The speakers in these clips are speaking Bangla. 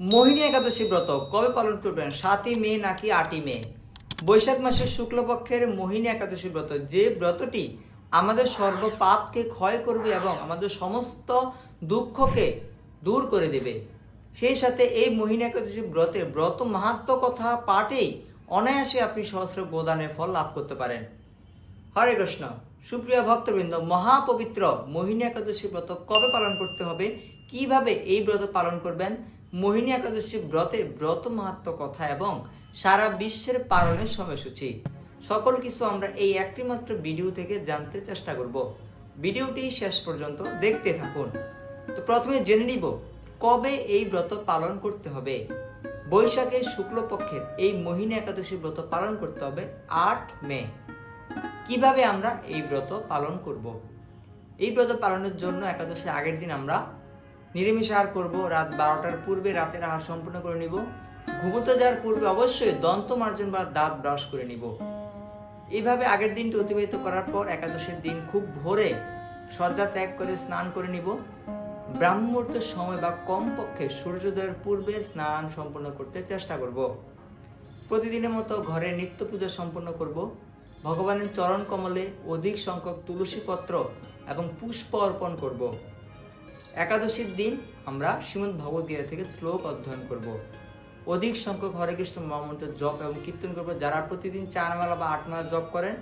মোহিনী একাদশী ব্রত কবে পালন করবেন? সাতই মে নাকি আটই মে? বৈশাখ মাসের শুক্লপক্ষের মোহিনী একাদশী ব্রত, যে ব্রতটি আমাদের সর্ব পাপকে ক্ষয় করবে এবং আমাদের সমস্ত দুঃখকে দূর করে দেবে, সেই সাথে এই মোহিনী একাদশী ব্রতের ব্রত মাহাত্ম কথা পাঠেই অনায়াসে আপনি সহস্র গোদানের ফল লাভ করতে পারেন। হরে কৃষ্ণ। সুপ্রিয় ভক্তবৃন্দ, মহাপবিত্র মোহিনী একাদশী ব্রত কবে পালন করতে হবে? কীভাবে এই ব্রত পালন করবেন? মোহিনী একাদশী ব্রতের ব্রত মাহাত্ম কথা এবং সারা বিশ্বের পালনের সময়সূচি। সকল কিছু আমরা এই একটি মাত্র ভিডিও থেকে জানতে চেষ্টা করব। ভিডিওটি শেষ পর্যন্ত দেখতে থাকুন। তো প্রথমে জেনে নিব, কবে এই ব্রত পালন করতে হবে? বৈশাখের শুক্লপক্ষের এই মোহিনী একাদশী ব্রত পালন করতে হবে আট মে। কীভাবে আমরা এই ব্রত পালন করব? এই ব্রত পালনের জন্য একাদশী আগের দিন আমরা নিরামিষ আহার করব, রাত বারোটার পূর্বে রাতের আহার সম্পূর্ণ করে নিব। ঘুমোতে যাওয়ার পূর্বে অবশ্যই দন্ত মার্জন বা দাঁত ব্রাশ করে নিব। এইভাবে আগের দিনটি অতিবাহিত করার পর একাদশীর দিন খুব ভোরে শয্যা ত্যাগ করে স্নান করে নিব। ব্রাহ্মূর্তের সময় বা কমপক্ষে সূর্যোদয়ের পূর্বে স্নান সম্পন্ন করতে চেষ্টা করব। প্রতিদিনের মতো ঘরে নিত্য পূজা সম্পন্ন করব। ভগবানের চরণ কমলে অধিক সংখ্যক তুলসী পত্র এবং পুষ্প অর্পণ করব। একাদশীর দিন আমরা শ্রীমদ ভগবদ্গীতা থেকে শ্লোক অধ্যয়ন করব। অধিক সংখ্যক হরে কৃষ্ণ মহামন্ত্রের জপ এবং কীর্তন করব। যারা প্রতিদিন চার মালা বা আট মালা জপ করেন,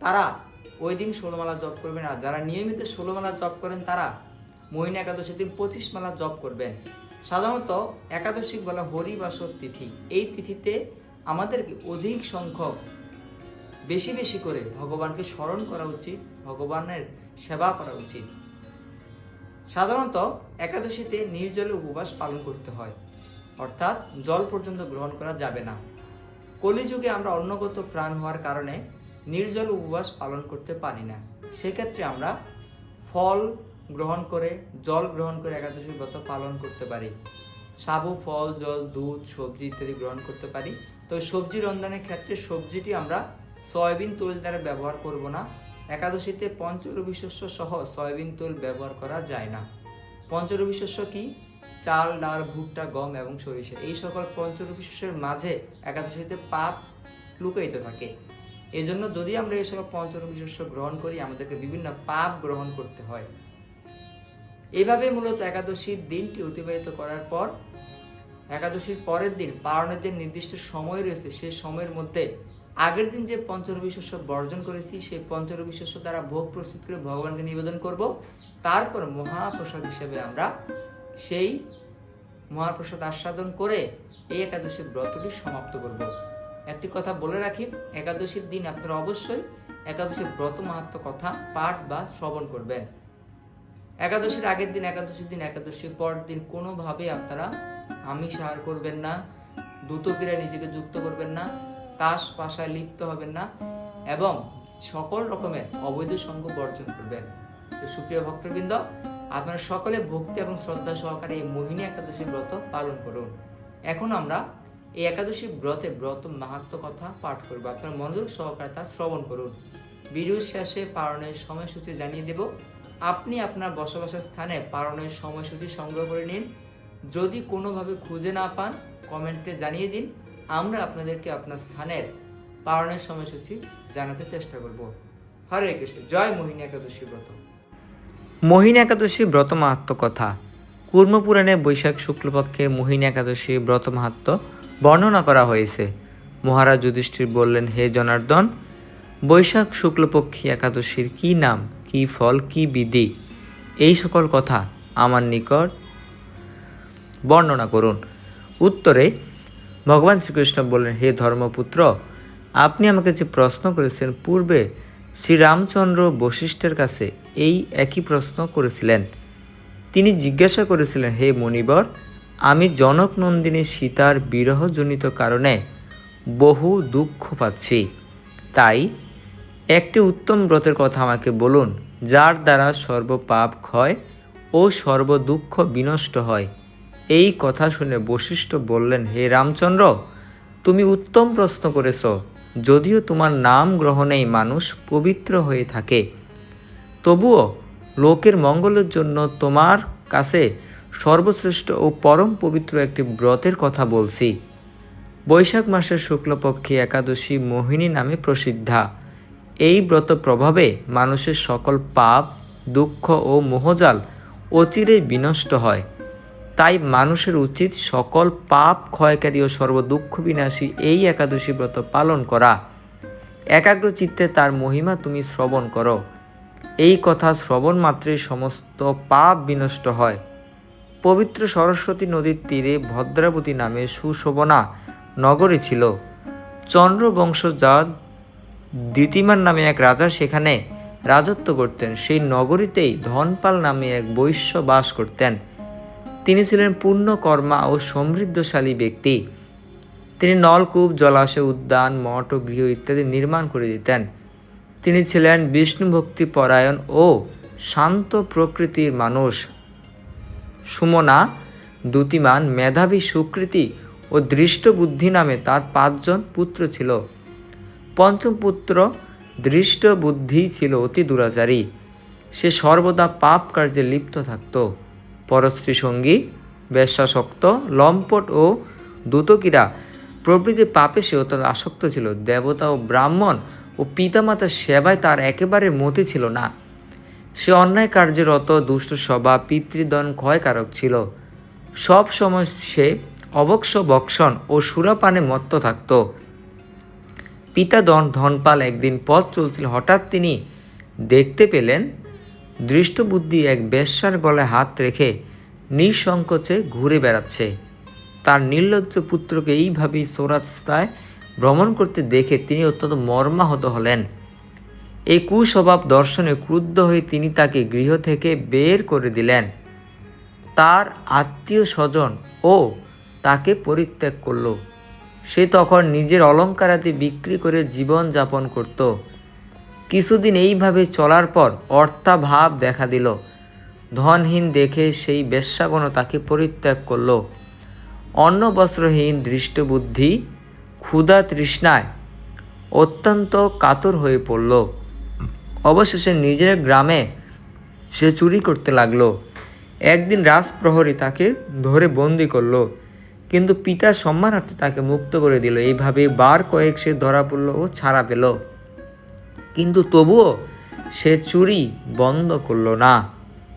তারা ওই দিন ষোলো মালা জপ করবেন আর যারা নিয়মিত ষোলো মালা জপ করেন, তারা মহিনা একাদশীর দিন পঁচিশ মালা জপ করবেন। সাধারণত একাদশী বলা হরি হরিবাসর তিথি। এই তিথিতে আমাদেরকে অধিক সংখ্যক বেশি বেশি করে ভগবানকে স্মরণ করা উচিত, ভগবানের সেবা করা উচিত। সাধারণত একাদশীতে নির্জলে উপবাস পালন করতে হয়। অর্থাৎ জল পর্যন্ত গ্রহণ করা যাবে না। কলিযুগে আমরা অন্নগত প্রাণ হওয়ার কারণে নির্জল উপবাস পালন করতে পারি না। সেক্ষেত্রে আমরা ফল গ্রহণ করে, জল গ্রহণ করে একাদশী ব্রত পালন করতে পারি। সাবু, ফল, জল, দুধ, সবজি ইত্যাদি গ্রহণ করতে পারি। তো সবজি রন্ধনের ক্ষেত্রে সবজিটি আমরা সয়াবিন, তৈল দ্বারা ব্যবহার করব না। একাদশীতে পঞ্চরবি শস্য সহ সয়াবিন তৈল ব্যবহার করা যায় না। পঞ্চরবি শস্য কি? চাল, ডাল, ভুট্টা, গম এবং সরিষা। এই সকল পঞ্চরবি শস্যের মাঝে একাদশীতে পাপ লুকায়িত থাকে। এই জন্য যদি আমরা এই সকল পঞ্চরবি শস্য গ্রহণ করি, আমাদেরকে বিভিন্ন পাপ গ্রহণ করতে হয়। এইভাবে মূলত একাদশীর দিনটি অতিবাহিত করার পর, একাদশীর পরের দিন, পালনের যে নির্দিষ্ট সময় রয়েছে সেই সময়ের মধ্যে আগের দিন যে পঞ্চরবি শস্য বর্জন করেছি, সেই পঞ্চরবি শস্য দ্বারা ভোগ প্রস্তুত করে ভগবানকে নিবেদন করব। তারপর মহাপ্রসাদ হিসেবে আমরা সেই মহাপ্রসাদ আস্বাদন করে এই একাদশীর ব্রতটি সমাপ্ত করব। একটি কথা বলে রাখি, একাদশীর দিন আপনারা অবশ্যই একাদশীর ব্রত মাহাত্ম কথা, পাঠ বা শ্রবণ করবেন। একাদশীর আগের দিন, একাদশীর দিন, একাদশীর পর দিন কোনোভাবে আপনারা আমিষ আহার করবেন না দ্রুতক্রিয়ায় নিজেকে যুক্ত করবেন না তাস পাশায় লিপ্ত হবেন না এবং সকল রকমের অবৈধ সঙ্গ বর্জন করবেন। তো সুপ্রিয় ভক্তবৃন্দ, আপনারা সকলে ভক্তি এবং শ্রদ্ধা সহকারে এই মোহিনী একাদশী ব্রত পালন করুন। এখন আমরা এই একাদশী ব্রতে ব্রত মাহাত্ম কথা পাঠ করব। আপনার মনোযোগ সহকারে তা শ্রবণ করুন। ভিডিওর শেষে পালনের সময়সূচি জানিয়ে দেব। আপনি আপনার বসবাসের স্থানে পালনের সময়সূচি সংগ্রহ করে নিন। যদি কোনোভাবে খুঁজে না পান, কমেন্টে জানিয়ে দিন। আমরা আপনাদেরকে আপনার স্থানের পালনের সময়সূচি জানাতে চেষ্টা করব। হরে কৃষ্ণ, জয় মোহিনী একাদশী ব্রত। মোহিনী একাদশী ব্রত মাহাত্ম কথা। বৈশাখ শুক্লপক্ষে মোহিনী একাদশী ব্রত মাহাত্ম বর্ণনা করা হয়েছে। মহারাজ যুধিষ্ঠির বললেন, হে জনার্দন, বৈশাখ শুক্লপক্ষী একাদশীর কি নাম, কি ফল, কি বিধি? এই সকল কথা আমার নিকট বর্ণনা করুন। উত্তরে ভগবান শ্রীকৃষ্ণ বললেন, হে ধর্মপুত্র, আপনি আমাকে যে প্রশ্ন করেছেন, পূর্বে শ্রীরামচন্দ্র বশিষ্ঠের কাছে এই একই প্রশ্ন করেছিলেন। তিনি জিজ্ঞাসা করেছিলেন, হে মণিবর আমি জনক নন্দিনী সীতার বিরহজনিত কারণে বহু দুঃখ পাচ্ছি। তাই একটি উত্তম ব্রতের কথা আমাকে বলুন, যার দ্বারা সর্বপাপ ক্ষয় ও সর্বদুঃখ বিনষ্ট হয়। এই কথা শুনে বশিষ্ঠ বললেন, হে রামচন্দ্র, তুমি উত্তম প্রশ্ন করেছ। যদিও তোমার নাম গ্রহণেই মানুষ পবিত্র হয়ে থাকে, তবুও লোকের মঙ্গলের জন্য তোমার কাছে সর্বশ্রেষ্ঠ ও পরম পবিত্র একটি ব্রতের কথা বলছি। বৈশাখ মাসের শুক্লপক্ষে একাদশী মোহিনী নামে প্রসিদ্ধা। এই ব্রত প্রভাবে মানুষের সকল পাপ, দুঃখ ও মোহজাল অচিরেই বিনষ্ট হয়। তাই মানুষের উচিত সকল পাপ, ক্ষয়কারী ও সর্বদুঃখ বিনাশী এই একাদশী ব্রত পালন করা। একাগ্র চিত্তে তার মহিমা তুমি শ্রবণ করো। এই কথা শ্রবণ মাত্রই সমস্ত পাপ বিনষ্ট হয়। পবিত্র সরস্বতী নদীর তীরে ভদ্রাবতী নামে সুশোভনা নগরী ছিল। চন্দ্র বংশজাত দ্বিতীমান নামে এক রাজা সেখানে রাজত্ব করতেন। সেই নগরীতেই ধনপাল নামে এক বৈশ্য বাস করতেন। তিনি ছিলেন পূর্ণকর্মা ও সমৃদ্ধশালী ব্যক্তি। তিনি নলকূপ, জলাশয় উদ্যান, মঠ ও গৃহ ইত্যাদি নির্মাণ করে দিতেন। তিনি ছিলেন বিষ্ণু ভক্তি পরায়ণ ও শান্ত প্রকৃতির মানুষ। সুমনা, দ্যুতিমান, মেধাবী সুকৃতি ও দৃষ্ট বুদ্ধি নামে তার পাঁচজন পুত্র ছিল। পঞ্চম পুত্র দৃষ্ট বুদ্ধি ছিল অতি দুরাচারী। সে সর্বদা পাপ কার্যে লিপ্ত থাকত। পরশ্রী সঙ্গী, বেশ্যাসক্ত, লম্পট ও দুতকিরা। প্রভৃতি পাপে সে অত্যন্ত আসক্ত ছিল। দেবতা ও ব্রাহ্মণ ও পিতামাতার সেবায় তার একেবারে মতি ছিল না। সে অন্যায় কার্যে রত, দুষ্ট স্বভাব, পিতৃদন ক্ষয়কারক ছিল। সব সময় সে অবক্ষ, বক্ষণ ও সুরাপানে মত্ত থাকত। পিতা দন ধনপাল একদিন পথ চলছিল। হঠাৎ তিনি দেখতে পেলেন দৃষ্টবুদ্ধি এক বেশ্যার গলায় হাত রেখে নিঃসংকোচে ঘুরে বেড়াচ্ছে। তার নির্লজ্জ পুত্রকে এইভাবেই সোরাস্তায় ভ্রমণ করতে দেখে তিনি অত্যন্ত মর্মাহত হলেন। এই কুস্বভাব দর্শনে ক্রুদ্ধ হয়ে তিনি তাকে গৃহ থেকে বের করে দিলেন। তার আত্মীয় স্বজন ও তাকে পরিত্যাগ করল। সে তখন নিজের অলঙ্কারাদি বিক্রি করে জীবন যাপন করত। কিছুদিন এইভাবে চলার পর অর্থাভাব দেখা দিল। ধনহীন দেখে সেই বেশ্যাগণ তাকে পরিত্যাগ করল। অন্ন বস্ত্রহীন দৃষ্টবুদ্ধি ক্ষুধা তৃষ্ণায় অত্যন্ত কাতর হয়ে পড়ল। অবশেষে নিজের গ্রামে সে চুরি করতে লাগল। একদিন রাজপ্রহরী তাকে ধরে বন্দি করল, কিন্তু পিতার সম্মানার্থে তাকে মুক্ত করে দিল। এইভাবে বার কয়েক সে ধরা পড়ল ও ছাড়া পেল। কিন্তু তবুও সে চুরি বন্ধ করল না।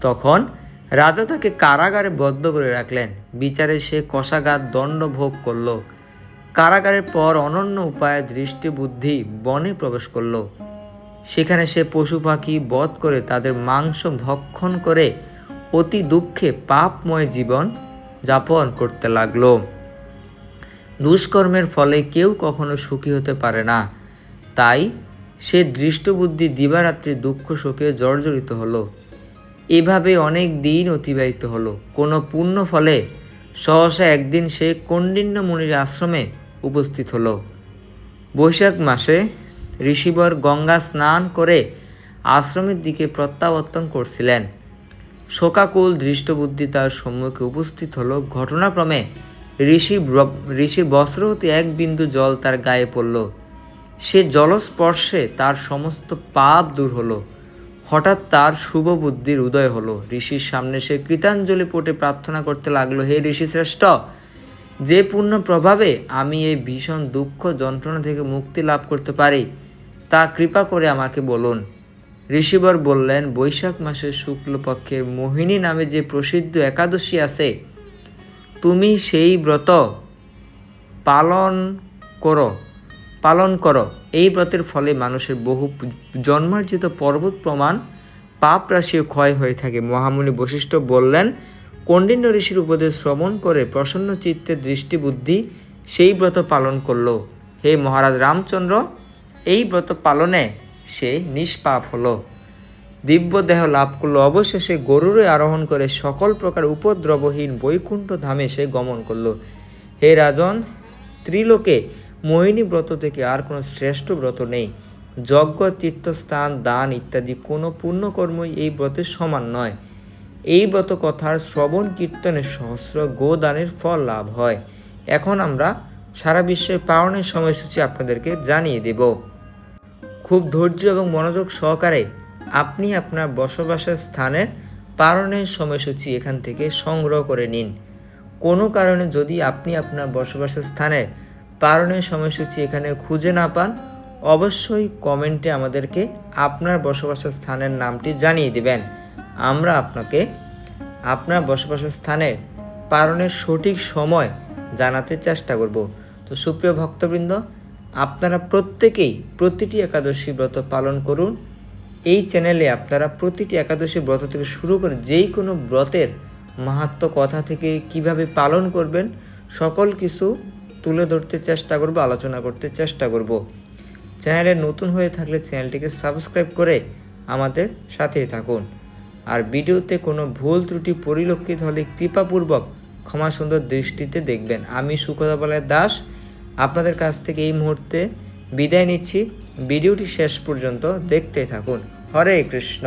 তখন রাজা তাকে কারাগারে বদ্ধ করে রাখলেন। বিচারে সে কষাঘাত দণ্ড ভোগ করল। কারাগারের পর অনন্য উপায়ে দৃষ্টি বুদ্ধি বনে প্রবেশ করল। সেখানে সে পশু পাখি বধ করে তাদের মাংস ভক্ষণ করে অতি দুঃখে পাপময় জীবন যাপন করতে লাগল। দুষ্কর্মের ফলে কেউ কখনো সুখী হতে পারে না। তাই সে দৃষ্টবুদ্ধি দিবারাত্রি দুঃখ শোকে জর্জরিত হলো। এভাবে অনেক দিন অতিবাহিত হলো। কোনো পুণ্য ফলে সহসা একদিন সে কণ্ডিন্য মুনির আশ্রমে উপস্থিত হলো। বৈশাখ মাসে ঋষিবর গঙ্গা স্নান করে আশ্রমের দিকে প্রত্যাবর্তন করছিলেন। শোকাকুল দৃষ্টবুদ্ধি তার সম্মুখে উপস্থিত হলো। ঘটনাক্রমে ঋষি ঋষির বস্ত্র হতে এক বিন্দু জল তার গায়ে পড়ল। সে জলস্পর্শে তার সমস্ত পাপ দূর হলো। হঠাৎ তার শুভ বুদ্ধির উদয় হলো। ঋষির সামনে সে কৃতাঞ্জলি পটে প্রার্থনা করতে লাগল, হে ঋষি শ্রেষ্ঠ, যে পূর্ণ প্রভাবে আমি এই ভীষণ দুঃখ যন্ত্রণা থেকে মুক্তি লাভ করতে পারি, তা কৃপা করে আমাকে বলুন। ঋষিবর বললেন, বৈশাখ মাসের শুক্লপক্ষের মোহিনী নামে যে প্রসিদ্ধ একাদশী আছে, তুমি সেই ব্রত পালন করো। পালন করো। এই ব্রতের ফলে মানুষের বহু জন্মার্জিত পর্বত প্রমাণ পাপ রাশিও ক্ষয় হয়ে থাকে। মহামুনি বশিষ্ঠ বললেন কণ্ডিন্য ঋষির উপদেশ শ্রবণ করে প্রসন্ন চিত্তে দৃষ্টিবুদ্ধি সেই ব্রত পালন করল। হে মহারাজ রামচন্দ্র, এই ব্রত পালনে সে নিষ্পাপ হলো। দিব্য দেহ লাভ করল। অবশেষে গরুরে আরোহণ করে সকল প্রকার উপদ্রবহীন বৈকুণ্ঠ ধামে সে গমন করল। হে রাজন, ত্রিলোকে মোহিনী ব্রত থেকে আর কোনো শ্রেষ্ঠ ব্রত নেই। যজ্ঞ, তীর্থস্থান, দান ইত্যাদি কোনো পুণ্যকর্মই এই ব্রতের সমান নয়। এই ব্রত কথার শ্রবণ, কীর্তনের সহস্র গোদানের ফল লাভ হয়। এখন আমরা সারা বিশ্বে পালনের সময়সূচি আপনাদেরকে জানিয়ে দেব। খুব ধৈর্য এবং মনোযোগ সহকারে আপনি আপনার বসবাসের স্থানের পালনের সময়সূচি এখান থেকে সংগ্রহ করে নিন। কোনো কারণে যদি আপনি আপনার বসবাসের স্থানে পালনের সময়সূচি এখানে খুঁজে না পান, অবশ্যই কমেন্টে আমাদেরকে আপনার বসবাসের স্থানের নামটি জানিয়ে দিবেন। আমরা আপনাকে আপনার বসবাসের স্থানে পালনের সঠিক সময় জানাতে চেষ্টা করব। তো সুপ্রিয় ভক্তবৃন্দ, আপনারা প্রত্যেকেই প্রতিটি একাদশী ব্রত পালন করুন। এই চ্যানেলে আপনারা প্রতিটি একাদশী ব্রত থেকে শুরু করে যেই কোনো ব্রতের মাহাত্ম কথা থেকে কীভাবে পালন করবেন, সকল কিছু তুলে ধরতে চেষ্টা করব, আলোচনা করতে চেষ্টা করব। চ্যানেলে নতুন হয়ে থাকলে চ্যানেলটিকে সাবস্ক্রাইব করে আমাদের সাথেই থাকুন। আর ভিডিওতে কোনো ভুল ত্রুটি পরিলক্ষিত হলে কৃপাপূর্বক ক্ষমা সুন্দর দৃষ্টিতে দেখবেন। আমি সুখদা বলায় দাস, আপনাদের কাছ থেকে এই মুহূর্তে বিদায় নিচ্ছি। ভিডিওটি শেষ পর্যন্ত দেখতে থাকুন। হরে কৃষ্ণ।